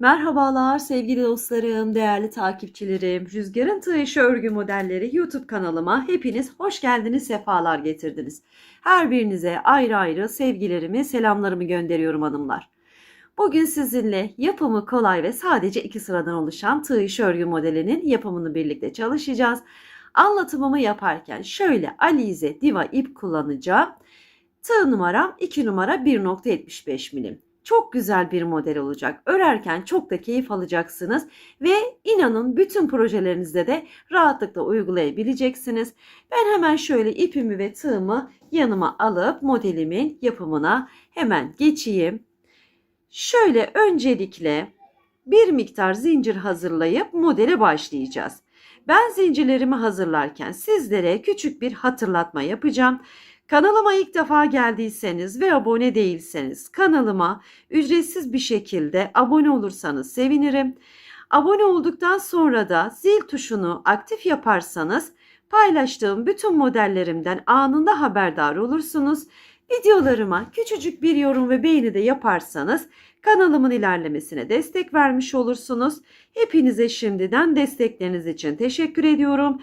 Merhabalar sevgili dostlarım, değerli takipçilerim. Rüzgarın Tığ İşi Örgü Modelleri YouTube kanalıma hepiniz hoş geldiniz, sefalar getirdiniz. Her birinize ayrı ayrı sevgilerimi, selamlarımı gönderiyorum hanımlar. Bugün sizinle yapımı kolay ve sadece iki sıradan oluşan tığ örgü modelinin yapımını birlikte çalışacağız. Anlatımımı yaparken şöyle Alize Diva ip kullanacağım. Tığ numaram 2 numara 1.75 milim. Çok güzel bir model olacak. Örerken çok da keyif alacaksınız ve inanın bütün projelerinizde de rahatlıkla uygulayabileceksiniz. Ben hemen şöyle ipimi ve tığımı yanıma alıp modelimin yapımına hemen geçeyim. Şöyle öncelikle bir miktar zincir hazırlayıp modele başlayacağız. Ben zincirlerimi hazırlarken sizlere küçük bir hatırlatma yapacağım. Kanalıma ilk defa geldiyseniz ve abone değilseniz kanalıma ücretsiz bir şekilde abone olursanız sevinirim. Abone olduktan sonra da zil tuşunu aktif yaparsanız paylaştığım bütün modellerimden anında haberdar olursunuz. Videolarıma küçücük bir yorum ve beğeni de yaparsanız kanalımın ilerlemesine destek vermiş olursunuz. Hepinize şimdiden destekleriniz için teşekkür ediyorum.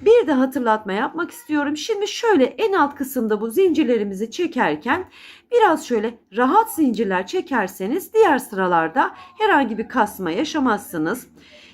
Bir de hatırlatma yapmak istiyorum. Şimdi şöyle en alt kısımda bu zincirlerimizi çekerken biraz şöyle rahat zincirler çekerseniz diğer sıralarda herhangi bir kasma yaşamazsınız.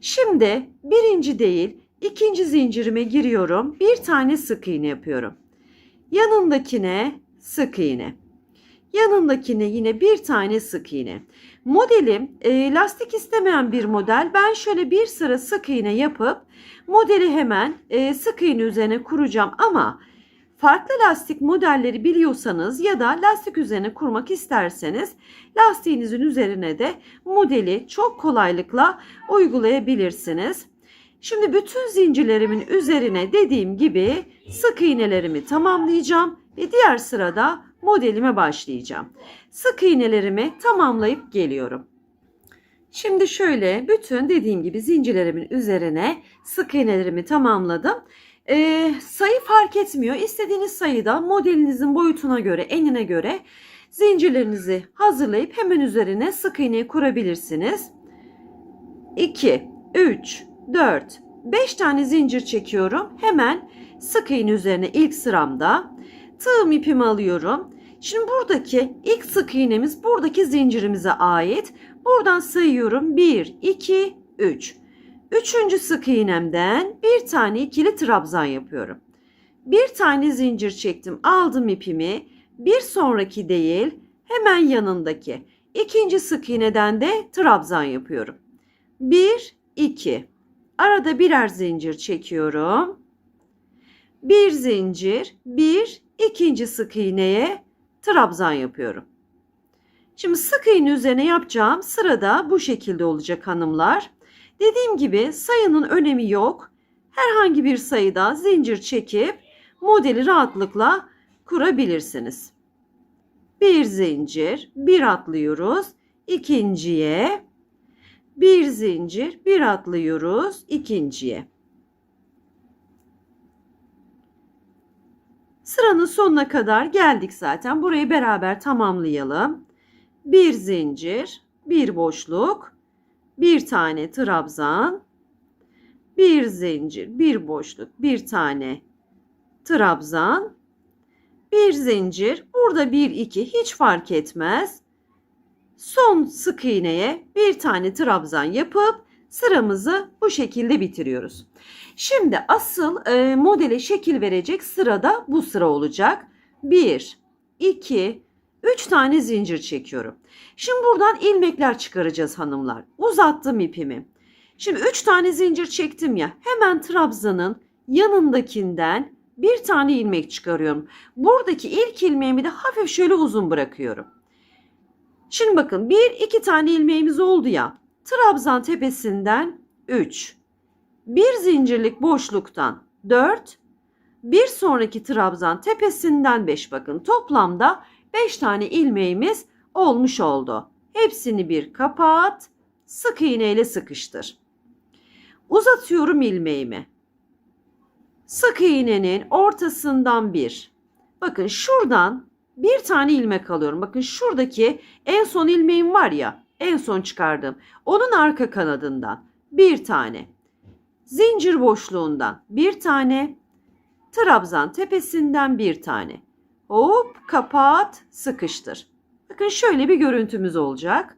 Şimdi birinci değil ikinci zincirime giriyorum. Bir tane sık iğne yapıyorum. Yanındakine sık iğne. Yanındakine yine bir tane sık iğne. Modelim e, lastik istemeyen bir model. Ben şöyle bir sıra sık iğne yapıp modeli hemen e, sık iğne üzerine kuracağım ama farklı lastik modelleri biliyorsanız ya da lastik üzerine kurmak isterseniz lastiğinizin üzerine de modeli çok kolaylıkla uygulayabilirsiniz. Şimdi bütün zincirlerimin üzerine dediğim gibi sık iğnelerimi tamamlayacağım ve diğer sırada modelime başlayacağım. Sık iğnelerimi tamamlayıp geliyorum. Şimdi şöyle bütün dediğim gibi zincirlerimin üzerine sık iğnelerimi tamamladım. Ee, sayı fark etmiyor. İstediğiniz sayıda modelinizin boyutuna göre, enine göre zincirlerinizi hazırlayıp hemen üzerine sık iğneyi kurabilirsiniz. 2, 3, 4, 5 tane zincir çekiyorum. Hemen sık iğne üzerine ilk sıramda tığım ipimi alıyorum. Şimdi buradaki ilk sık iğnemiz buradaki zincirimize ait. Buradan sayıyorum. 1, 2, 3. Üçüncü sık iğnemden bir tane ikili trabzan yapıyorum. Bir tane zincir çektim. Aldım ipimi. Bir sonraki değil hemen yanındaki ikinci sık iğneden de trabzan yapıyorum. 1, 2. Arada birer zincir çekiyorum. Bir zincir, bir, ikinci sık iğneye trabzan yapıyorum. Şimdi sık iğne üzerine yapacağım sırada bu şekilde olacak hanımlar. Dediğim gibi sayının önemi yok. Herhangi bir sayıda zincir çekip modeli rahatlıkla kurabilirsiniz. Bir zincir, bir atlıyoruz. ikinciye, bir zincir, bir atlıyoruz. ikinciye. Sıranın sonuna kadar geldik zaten. Burayı beraber tamamlayalım. Bir zincir, bir boşluk, bir tane trabzan, bir zincir, bir boşluk, bir tane trabzan, bir zincir. Burada bir iki hiç fark etmez. Son sık iğneye bir tane trabzan yapıp sıramızı bu şekilde bitiriyoruz. Şimdi asıl e, modele şekil verecek sırada bu sıra olacak. 1, 2, 3 tane zincir çekiyorum. Şimdi buradan ilmekler çıkaracağız hanımlar. Uzattım ipimi. Şimdi 3 tane zincir çektim ya hemen trabzanın yanındakinden bir tane ilmek çıkarıyorum. Buradaki ilk ilmeğimi de hafif şöyle uzun bırakıyorum. Şimdi bakın bir iki tane ilmeğimiz oldu ya. Trabzan tepesinden 3. Bir zincirlik boşluktan 4. Bir sonraki trabzan tepesinden 5 bakın. Toplamda 5 tane ilmeğimiz olmuş oldu. Hepsini bir kapat. Sık iğne ile sıkıştır. Uzatıyorum ilmeğimi. Sık iğnenin ortasından bir. Bakın şuradan bir tane ilmek alıyorum. Bakın şuradaki en son ilmeğim var ya en son çıkardığım. Onun arka kanadından bir tane. Zincir boşluğundan bir tane. Trabzan tepesinden bir tane. Hop kapat sıkıştır. Bakın şöyle bir görüntümüz olacak.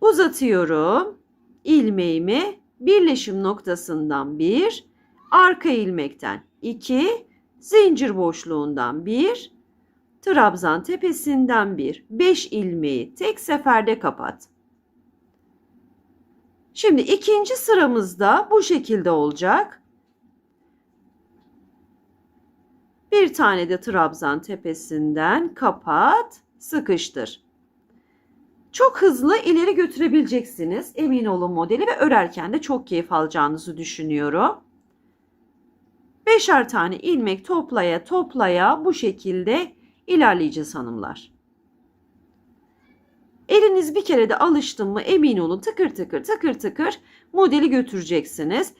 Uzatıyorum ilmeğimi birleşim noktasından bir, arka ilmekten iki, zincir boşluğundan bir, trabzan tepesinden bir, beş ilmeği tek seferde kapat. Şimdi ikinci sıramızda bu şekilde olacak. Bir tane de trabzan tepesinden kapat, sıkıştır. Çok hızlı ileri götürebileceksiniz. Emin olun modeli ve örerken de çok keyif alacağınızı düşünüyorum. Beşer tane ilmek toplaya toplaya bu şekilde ilerleyeceğiz hanımlar. Eliniz bir kere de alıştı mı emin olun tıkır tıkır tıkır tıkır modeli götüreceksiniz.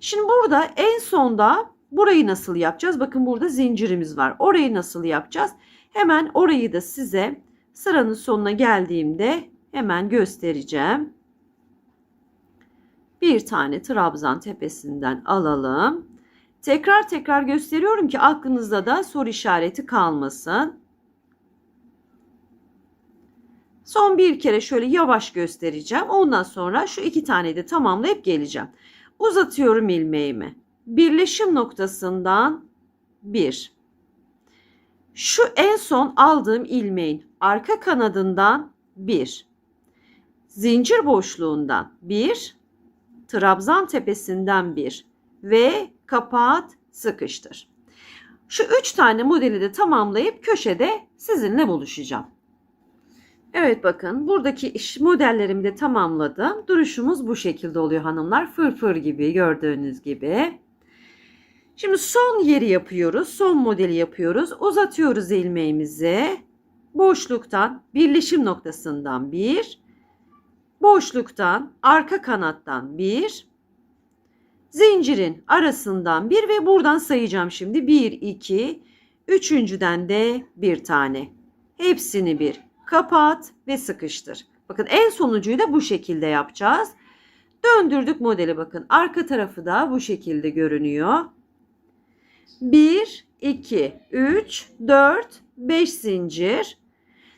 Şimdi burada en sonda burayı nasıl yapacağız? Bakın burada zincirimiz var. Orayı nasıl yapacağız? Hemen orayı da size sıranın sonuna geldiğimde hemen göstereceğim. Bir tane trabzan tepesinden alalım. Tekrar tekrar gösteriyorum ki aklınızda da soru işareti kalmasın. Son bir kere şöyle yavaş göstereceğim. Ondan sonra şu iki tane de tamamlayıp geleceğim. Uzatıyorum ilmeğimi. Birleşim noktasından bir. Şu en son aldığım ilmeğin arka kanadından bir. Zincir boşluğundan bir. Trabzan tepesinden bir. Ve kapat sıkıştır. Şu üç tane modeli de tamamlayıp köşede sizinle buluşacağım. Evet bakın buradaki iş modellerimi de tamamladım. Duruşumuz bu şekilde oluyor hanımlar. Fırfır gibi gördüğünüz gibi. Şimdi son yeri yapıyoruz. Son modeli yapıyoruz. Uzatıyoruz ilmeğimizi. Boşluktan birleşim noktasından bir. Boşluktan arka kanattan bir. Zincirin arasından bir ve buradan sayacağım şimdi. Bir, iki, üçüncüden de bir tane. Hepsini bir kapat ve sıkıştır. Bakın en sonuncuyu da bu şekilde yapacağız. Döndürdük modeli bakın. Arka tarafı da bu şekilde görünüyor. 1, 2, 3, 4, 5 zincir.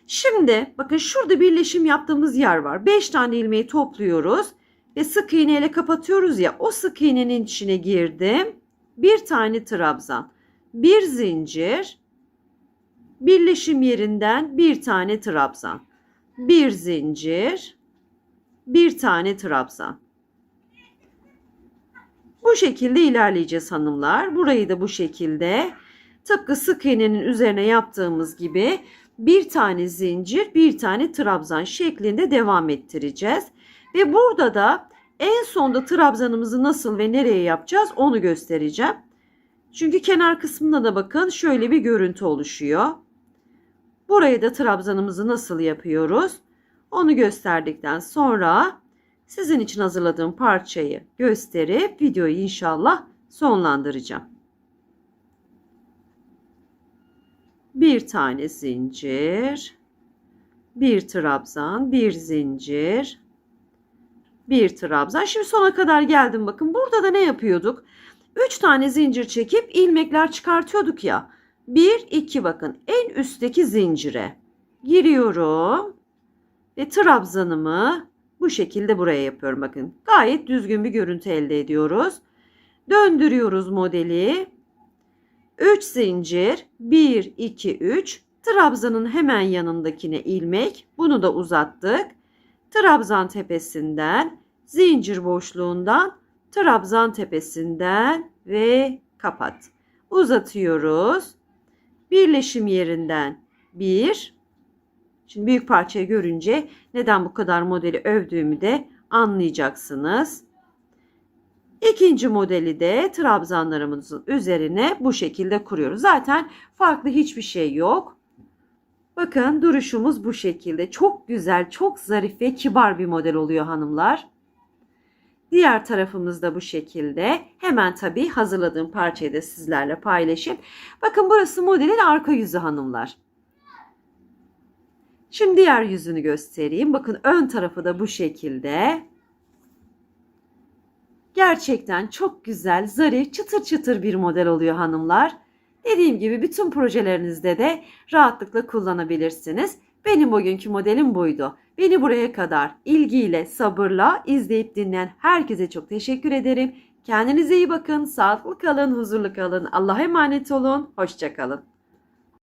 Şimdi bakın şurada birleşim yaptığımız yer var. 5 tane ilmeği topluyoruz ve sık iğne ile kapatıyoruz ya. O sık iğnenin içine girdim. Bir tane trabzan, bir zincir, birleşim yerinden bir tane trabzan, bir zincir, bir tane trabzan. Bu şekilde ilerleyeceğiz hanımlar. Burayı da bu şekilde tıpkı sık iğnenin üzerine yaptığımız gibi bir tane zincir, bir tane trabzan şeklinde devam ettireceğiz. Ve burada da en sonda trabzanımızı nasıl ve nereye yapacağız onu göstereceğim. Çünkü kenar kısmında da bakın şöyle bir görüntü oluşuyor. Burayı da trabzanımızı nasıl yapıyoruz? Onu gösterdikten sonra sizin için hazırladığım parçayı gösterip videoyu inşallah sonlandıracağım. Bir tane zincir, bir trabzan, bir zincir, bir trabzan. Şimdi sona kadar geldim bakın. Burada da ne yapıyorduk? 3 tane zincir çekip ilmekler çıkartıyorduk ya. 1 2 bakın en üstteki zincire giriyorum ve trabzanımı bu şekilde buraya yapıyorum bakın. Gayet düzgün bir görüntü elde ediyoruz. Döndürüyoruz modeli. 3 zincir 1 2 3 trabzanın hemen yanındakine ilmek. Bunu da uzattık. Trabzan tepesinden zincir boşluğundan trabzan tepesinden ve kapat. Uzatıyoruz. Birleşim yerinden 1 Şimdi büyük parçayı görünce neden bu kadar modeli övdüğümü de anlayacaksınız. İkinci modeli de trabzanlarımızın üzerine bu şekilde kuruyoruz. Zaten farklı hiçbir şey yok. Bakın duruşumuz bu şekilde. Çok güzel, çok zarif ve kibar bir model oluyor hanımlar. Diğer tarafımız da bu şekilde. Hemen tabii hazırladığım parçayı da sizlerle paylaşayım. Bakın burası modelin arka yüzü hanımlar. Şimdi diğer yüzünü göstereyim. Bakın ön tarafı da bu şekilde. Gerçekten çok güzel, zarif, çıtır çıtır bir model oluyor hanımlar. Dediğim gibi bütün projelerinizde de rahatlıkla kullanabilirsiniz. Benim bugünkü modelim buydu. Beni buraya kadar ilgiyle, sabırla izleyip dinleyen herkese çok teşekkür ederim. Kendinize iyi bakın, sağlıklı kalın, huzurlu kalın. Allah'a emanet olun, hoşça kalın.